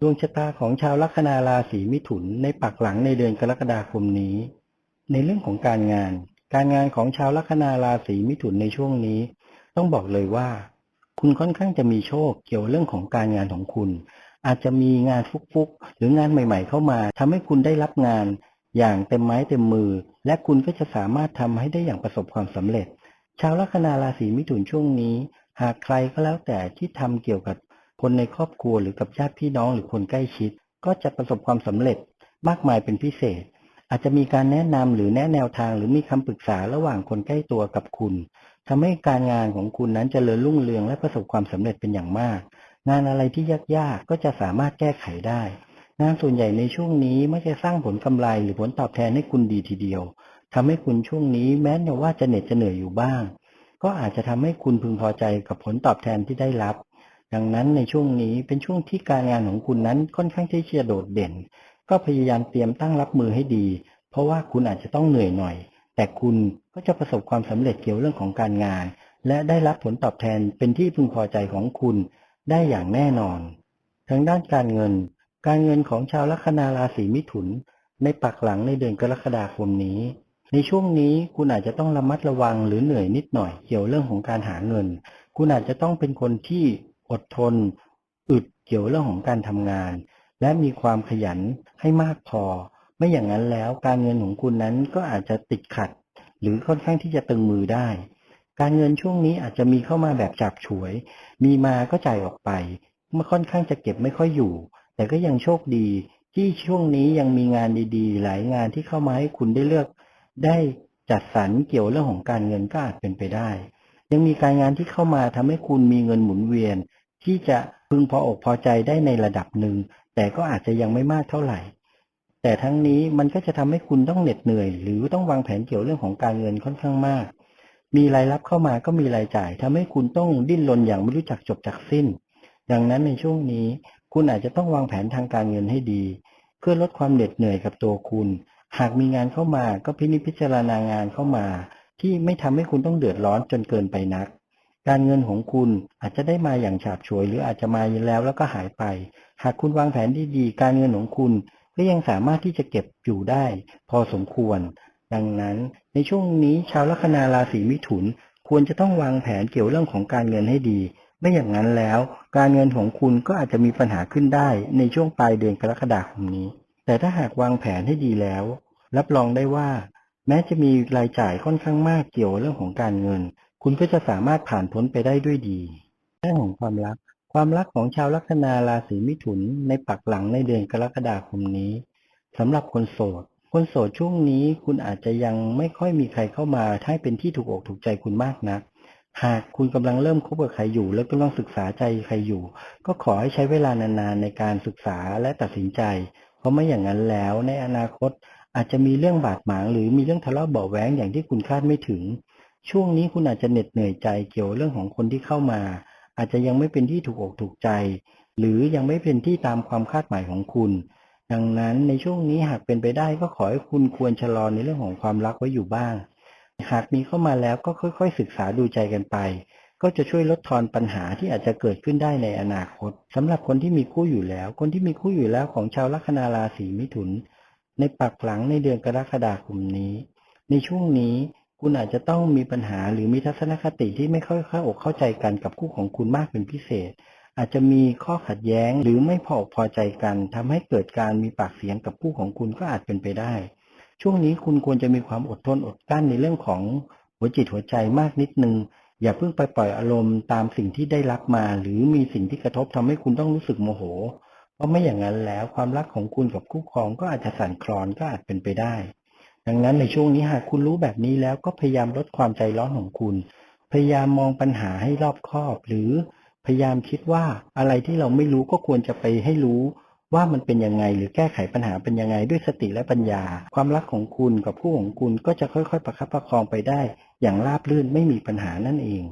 ดวงชะตาของชาวลัคนาราศีมิถุนในปักหลังในเดือนกรกฎาคมนี้ ในเรื่องของการงาน การงานของชาวลัคนาราศีมิถุนในช่วงนี้ ต้องบอกเลยว่า คุณค่อนข้างจะมีโชคเกี่ยวเรื่องของการงานของคุณ อาจจะมีงานฟุกๆ หรืองานใหม่ ๆ เข้ามาทำให้คุณได้รับงาน อย่างเต็มไม้เต็มมือ และคุณก็จะสามารถทำให้ได้อย่างประสบความสำเร็จ ชาวลัคนาราศีมิถุนช่วงนี้ หากใครก็แล้วแต่ที่ทำเกี่ยวกับ คนในครอบครัวหรือกับญาติพี่น้องหรือคนใกล้ชิด ก็จะประสบความสำเร็จมากมายเป็นพิเศษ อาจจะมีการแนะนำหรือแนะแนวทางหรือมีคำปรึกษาระหว่างคนใกล้ตัวกับคุณทำให้การงานของคุณนั้นจเจริญรุ่งเรืองและประสบความสำเร็จเป็นอย่างมาก งานอะไรที่ยากๆก็จะสามารถแก้ไขได้ งานส่วนใหญ่ในช่วงนี้ไม่จะสร้างผลกำไรหรือผลตอบแทนให้คุณดีทีเดียวทำให้คุณช่วงนี้แม้ว่าจะเหน็ดจะเหนื่อยอยู่บ้าง ก็อาจจะทำให้คุณพึงพอใจกับผลตอบแทนที่ได้รับ ดังนั้นในช่วงนี้เป็นช่วงที่การงานของคุณนั้นค่อนข้างที่จะโดดเด่น ก็พยายามเตรียมตั้งรับมือให้ดี เพราะว่าคุณอาจจะต้องเหนื่อยหน่อย แต่คุณก็จะประสบความสำเร็จเกี่ยวเรื่องของการงาน และได้รับผลตอบแทนเป็นที่พึงพอใจของคุณได้อย่างแน่นอน ทางด้านการเงิน การเงินของชาวลัคนาราศีมิถุน ในปักหลังในเดือนกรกฎาคมนี้ ในช่วงนี้คุณอาจจะต้องระมัดระวังหรือเหนื่อยนิดหน่อยเกี่ยวเรื่องของการหาเงิน คุณอาจจะต้องเป็นคนที่ อดทน อึดเกี่ยวเรื่องของการทำงาน และมีความขยันให้มากพอ ไม่อย่างนั้นแล้วการเงินของคุณนั้นก็อาจจะติดขัด หรือค่อนข้างที่จะตึงมือได้ การเงินช่วงนี้อาจจะมีเข้ามาแบบจับฉวย มีมาก็จ่ายออกไปเมื่อค่อนข้างจะเก็บไม่ค่อยอยู่ แต่ก็ยังโชคดีที่ช่วงนี้ยังมีงานดีๆ หลายงานที่เข้ามาให้คุณได้เลือก ได้จัดสรรเกี่ยวเรื่องของการเงินก็อาจเป็นไปได้ ยังมีการงานที่เข้ามาทำให้คุณมีเงินหมุนเวียน ที่จะพึงพออกพอใจได้ในระดับหนึ่ง แต่ก็อาจจะยังไม่มากเท่าไหร่ แต่ทั้งนี้มันก็จะทำให้คุณต้องเหน็ดเหนื่อย หรือต้องวางแผนเกี่ยวเรื่องของการเงินค่อนข้างมาก มีรายรับเข้ามาก็มีรายจ่ายทำให้คุณต้องดิ้นรนอย่างไม่รู้จักจบจากสิ้น ดังนั้นในช่วงนี้คุณอาจจะต้องวางแผนทางการเงินให้ดี เพื่อลดความเหน็ดเหนื่อยกับตัวคุณ หากมีงานเข้ามาก็พินิจพิจารณางานเข้ามา ที่ไม่ทำให้คุณต้องเดือดร้อนจนเกินไปนัก การเงินของคุณอาจจะได้มาอย่างฉาบฉวย หรืออาจจะมาแล้วแล้วก็หายไป หากคุณวางแผนดีๆ การเงินของคุณก็ยังสามารถที่จะเก็บอยู่ได้ พอสมควร ดังนั้นในช่วงนี้ชาวลัคนาราศีมิถุนควรจะต้องวางแผนเกี่ยวเรื่องของการเงินให้ดี ไม่อย่างนั้นแล้ว การเงินของคุณก็อาจจะมีปัญหาขึ้นได้ในช่วงปลายเดือนกรกฎาคมนี้ แต่ถ้าหากวางแผนให้ดีแล้ว รับรองได้ว่า แม้จะมีรายจ่ายค่อนข้างมากเกี่ยวเรื่องของการเงิน คุณก็จะสามารถผ่านพ้นไปได้ด้วยดีเรื่องของความรัก ความรักของชาวลัคนาราศีมิถุนในปักหลังในเดือนกรกฎาคมนี้สำหรับคนโสด คนโสดช่วงนี้คุณอาจจะยังไม่ค่อยมีใครเข้ามาให้เป็นที่ถูกอกถูกใจคุณมากนัก หากคุณกำลังเริ่มคบกับใครอยู่ แล้วกำลังศึกษาใจใครอยู่ ก็ขอให้ใช้เวลานานๆในการศึกษาและตัดสินใจ ราะไม่อย่างนั้นแล้วในอนาคตอาจจะมีเรื่องบาดหมาง หรือมีเรื่องทะเลาะเบาแหวงอย่างที่คุณคาดไม่ถึง ช่วงนี้คุณอาจจะเหน็ดเหนื่อยใจเกี่ยวเรื่องของคนที่เข้ามา อาจจะยังไม่เป็นที่ถูกอกถูกใจ หรือยังไม่เป็นที่ตามความคาดหมายของคุณ ดังนั้นในช่วงนี้หากเป็นไปได้ก็ขอให้คุณควรชะลอในเรื่องของความรักไว้อยู่บ้าง หากมีเข้ามาแล้วก็ค่อย ๆ ศึกษาดูใจกันไป ก็จะช่วยลดทอนปัญหาที่อาจจะเกิดขึ้นได้ในอนาคตสำหรับคนที่มีคู่อยู่แล้ว คนที่มีคู่อยู่แล้วของชาวลัคนาราศีมิถุน ในปักหลังในเดือนกรกฎาคมนี้ ในช่วงนี้คุณอาจจะต้องมีปัญหาหรือมีทัศนคติที่ไม่ค่อยเข้าอกเข้าใจกันกับคู่ของคุณมากเป็นพิเศษ อาจจะมีข้อขัดแย้งหรือไม่พอพอใจกันทำให้เกิดการมีปากเสียงกับคู่ของคุณก็อาจเป็นไปได้ ช่วงนี้คุณควรจะมีความอดทนอดกั้นในเรื่องของหัวจิตหัวใจมากนิดนึง อย่าเพิ่งไปปล่อยอารมณ์ตามสิ่งที่ได้รับมา หรือมีสิ่งที่กระทบทำให้คุณต้องรู้สึกโมโห เพราะไม่อย่างนั้นแล้วความรักของคุณกับคู่ครองก็อาจจะสั่นคลอนก็อาจเป็นไปได้ ดังนั้นในช่วงนี้หากคุณรู้แบบนี้แล้วก็พยายามลดความใจร้อนของคุณ พยายามมองปัญหาให้รอบคอบ หรือพยายามคิดว่าอะไรที่เราไม่รู้ก็ควรจะไปให้รู้ ว่ามันเป็นยังไงหรือแก้ไขปัญหาเป็นยังไงด้วยสติและปัญญา ความรักของคุณกับผู้ของคุณก็จะค่อยๆ ประคับประคองไปได้ อย่างราบรื่นไม่มีปัญหานั่นเอง